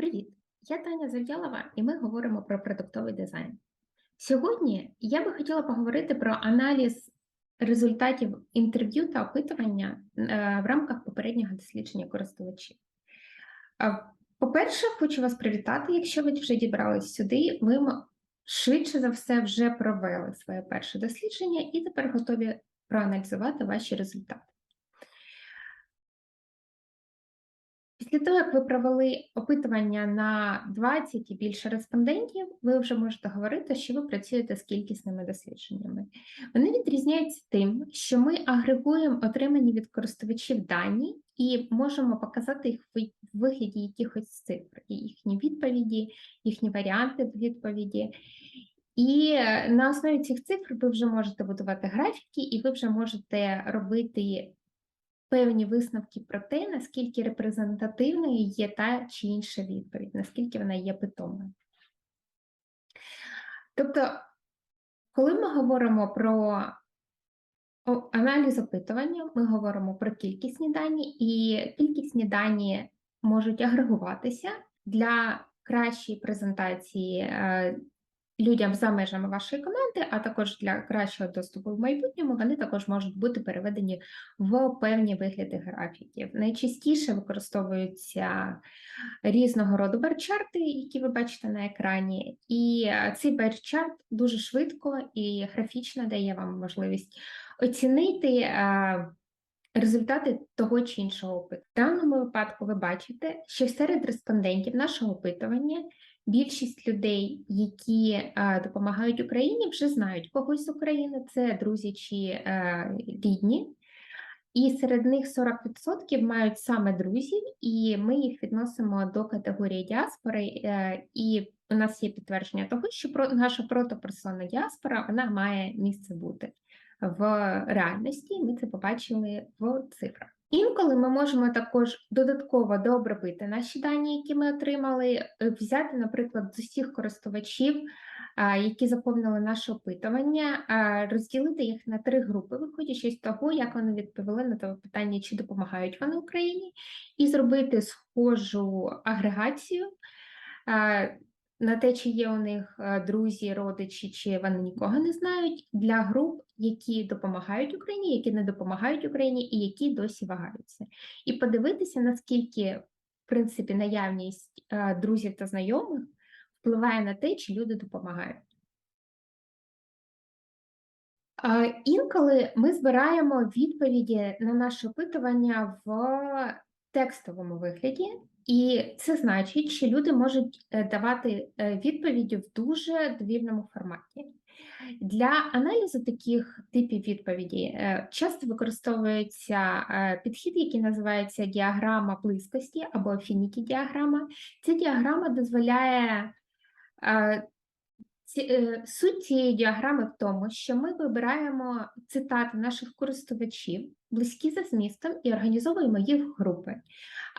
Привіт! Я Таня Зав'ялова, і ми говоримо про продуктовий дизайн. Сьогодні я би хотіла поговорити про аналіз результатів інтерв'ю та опитування е, в рамках попереднього дослідження користувачів. Е, По-перше, хочу вас привітати, якщо ви вже дібрались сюди, ви швидше за все вже провели своє перше дослідження і тепер готові проаналізувати ваші результати. Після того, як ви провели опитування на 20 і більше респондентів, ви вже можете говорити, що ви працюєте з кількісними дослідженнями. Вони відрізняються тим, що ми агрегуємо отримані від користувачів дані і можемо показати їх в вигляді якихось цифр, їхні відповіді, їхні варіанти відповіді. І е, на основі цих цифр ви вже можете будувати графіки, і ви вже можете робити певні висновки про те, наскільки репрезентативною є та чи інша відповідь, наскільки вона є питомою. Тобто, коли ми говоримо про аналіз опитування, ми говоримо про кількісні дані, і кількісні дані можуть агрегуватися для кращої презентації е, людям за межами вашої команди, а також для кращого доступу в майбутньому, вони також можуть бути переведені в певні вигляди графіків. Найчастіше використовуються різного роду барчарти, які ви бачите на екрані, і цей барчарт дуже швидко і графічно дає вам можливість оцінити. е, Результати того чи іншого опиту. В даному випадку ви бачите, що серед респондентів нашого опитування більшість людей, які е, допомагають Україні, вже знають когось з України, це друзі чи е, рідні. І серед них 40% мають саме друзів, і ми їх відносимо до категорії діаспори. е, І у нас є підтвердження того, що про наша протоперсона діаспора вона має місце бути в реальності. Ми це побачили в цифрах. Інколи ми можемо також додатково дообробити наші дані, які ми отримали, е, взяти, наприклад, з усіх користувачів, які заповнили наше опитування, розділити їх на три групи, виходячи з того, як вони відповіли на те питання, чи допомагають вони Україні, і зробити схожу агрегацію. На те, чи є у них е, друзі, родичі, чи вони нікого не знають, для груп, які допомагають Україні, які не допомагають Україні, і які досі вагаються. І подивитися, наскільки, в принципі, наявність е, друзів та знайомих впливає на те, чи люди допомагають. Інколи ми збираємо відповіді на наше опитування в текстовому вигляді, і це значить, що люди можуть е, давати е, відповіді в дуже довільному форматі. Для аналізу таких типів відповіді е, часто використовується підхід, який називається діаграма близькості або affinity діаграма. Ця діаграма дозволяє Суть цієї діаграми в тому, що ми вибираємо цитати наших користувачів, близькі за змістом, і організовуємо їх в групи.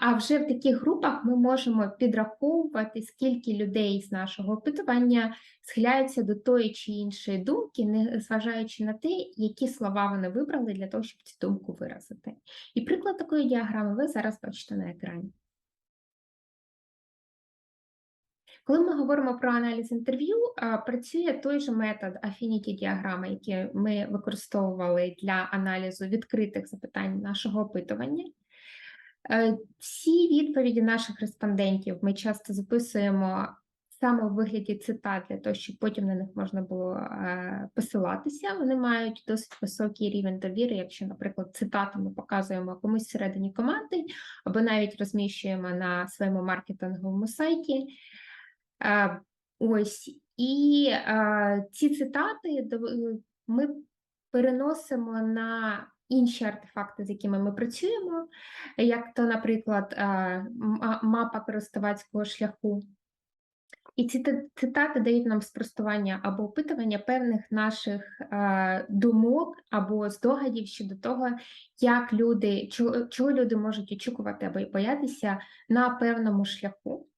А вже в таких групах ми можемо підраховувати, скільки людей з нашого опитування схиляються до тої чи іншої думки, не зважаючи на те, які слова вони вибрали для того, щоб цю думку виразити. І приклад такої діаграми ви зараз бачите на екрані. Коли ми говоримо про аналіз інтерв'ю, працює той же метод affinity діаграми, який ми використовували для аналізу відкритих запитань нашого опитування. Е, Всі відповіді наших респондентів ми часто записуємо саме в вигляді цитат для того, щоб потім на них можна було е, посилатися. Вони мають досить високий рівень довіри, якщо, наприклад, цитату ми показуємо комусь всередині команди, або навіть розміщуємо на своєму маркетинговому сайті. Е, Ось і е, ці цитати ми переносимо на інші артефакти, з якими ми працюємо, як то, наприклад, е, мапа користувацького шляху. І ці цитати дають нам спростування або опитування певних наших е, думок або здогадів щодо того, як люди, чого, чого люди можуть очікувати або боятися на певному шляху.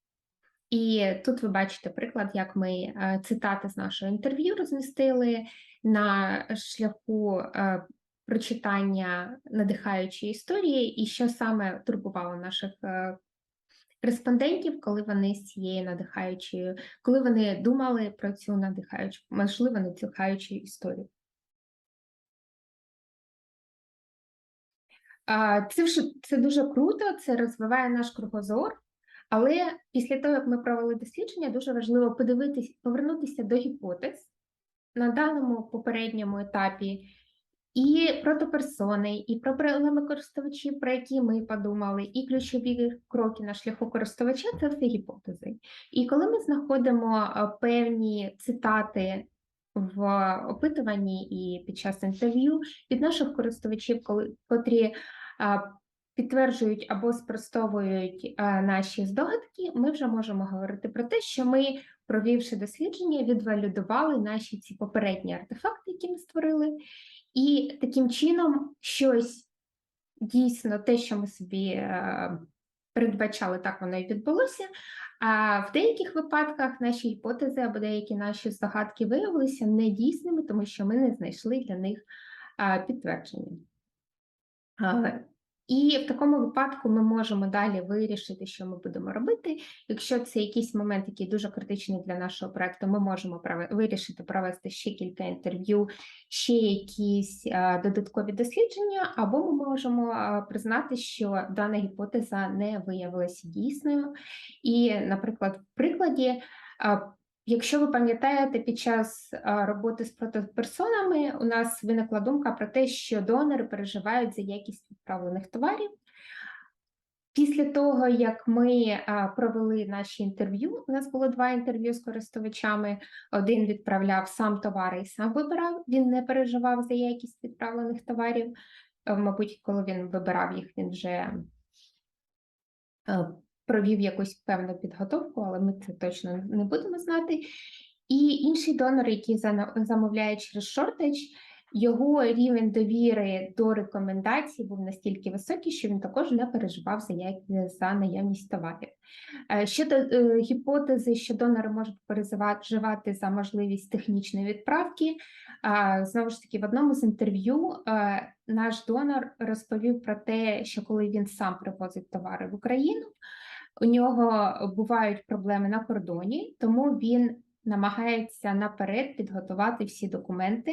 І тут ви бачите приклад, як ми е, цитати з нашого інтерв'ю розмістили на шляху е, прочитання надихаючої історії, і що саме турбувало наших е, респондентів, коли вони з цією надихаючою, коли вони думали про цю надихаючу, можливо, надихаючу історію. Це вже це дуже круто, це розвиває наш кругозор. Але після того, як ми провели дослідження, дуже важливо подивитись, повернутися до гіпотез на даному попередньому етапі, і протоперсони, і про проблеми користувачів, про які ми подумали, і ключові кроки на шляху користувача це все гіпотези. І коли ми знаходимо е, певні цитати в опитуванні і під час інтерв'ю від наших користувачів, коли котрі підтверджують або спростовують наші здогадки, ми вже можемо говорити про те, що ми, провівши дослідження, відвалідували наші ці попередні артефакти, які ми створили, і таким чином щось дійсно те, що ми собі е, передбачали, так воно і відбулося. А в деяких випадках наші гіпотези або деякі наші здогадки виявилися недійсними, тому що ми не знайшли для них підтвердження. І в такому випадку ми можемо далі вирішити, що ми будемо робити. Якщо це якийсь момент, який дуже критичний для нашого проекту, ми можемо вирішити провести ще кілька інтерв'ю, ще якісь додаткові дослідження, або ми можемо признати, що дана гіпотеза не виявилася дійсною. І, наприклад, в прикладі. Якщо ви пам'ятаєте, під час роботи з протоперсонами у нас виникла думка про те, що донори переживають за якість відправлених товарів. Після того, як ми провели наші інтерв'ю, у нас було два інтерв'ю з користувачами. Один відправляв сам товари і сам вибирав. Він не переживав за якість відправлених товарів. Мабуть, коли він вибирав їх, він вже провів якусь певну підготовку, але ми це точно не будемо знати. І інший донор, який замовляє через шортеч, його рівень довіри до рекомендацій був настільки високий, що він також не переживав за за наявність товарів. Е, щодо е, гіпотези, що донори можуть переживати за можливість технічної відправки, знову ж таки, в одному з інтерв'ю е, наш донор розповів про те, що коли він сам привозить товари в Україну. У нього бувають проблеми на кордоні, тому він намагається наперед підготувати всі документи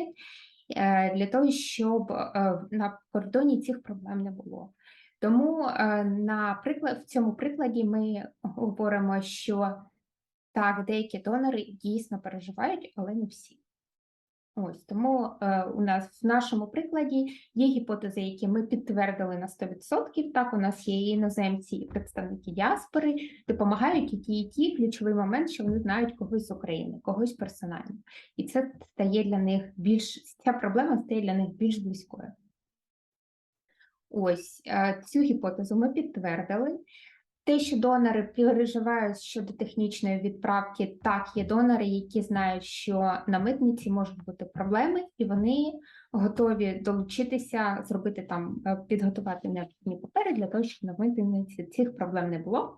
е, для того, щоб е, на кордоні цих проблем не було. Тому, е, наприклад, в цьому прикладі ми говоримо, що так, деякі донори дійсно переживають, але не всі. Ось тому е, у нас в нашому прикладі є гіпотези, які ми підтвердили на 100%. Так, у нас є іноземці і представники діаспори, допомагають ті, і ті ключовий момент, що вони знають когось з України, когось персонально, і це стає для них більш ця проблема стає для них більш близькою. Ось е, цю гіпотезу ми підтвердили. Те, що донори переживають щодо технічної відправки, так є донори, які знають, що на митниці можуть бути проблеми, і вони готові долучитися, зробити там, е, підготувати необхідні папери для того, щоб на митниці цих проблем не було.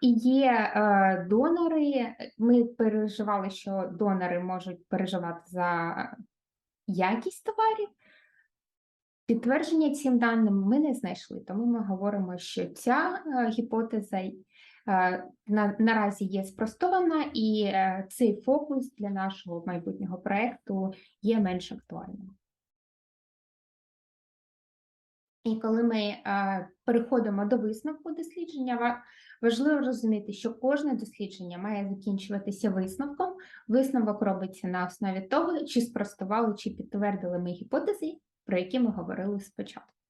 І є е, донори. Ми переживали, що донори можуть переживати за якість товарів. Підтвердження цим даним ми не знайшли, тому ми говоримо, що ця е, гіпотеза е, на, наразі є спростована, і е, цей фокус для нашого майбутнього проєкту є менш актуальним. І коли ми переходимо до висновку дослідження, важливо розуміти, що кожне дослідження має закінчуватися висновком. Висновок робиться на основі того, чи спростували, чи підтвердили ми гіпотези, про які ми говорили спочатку.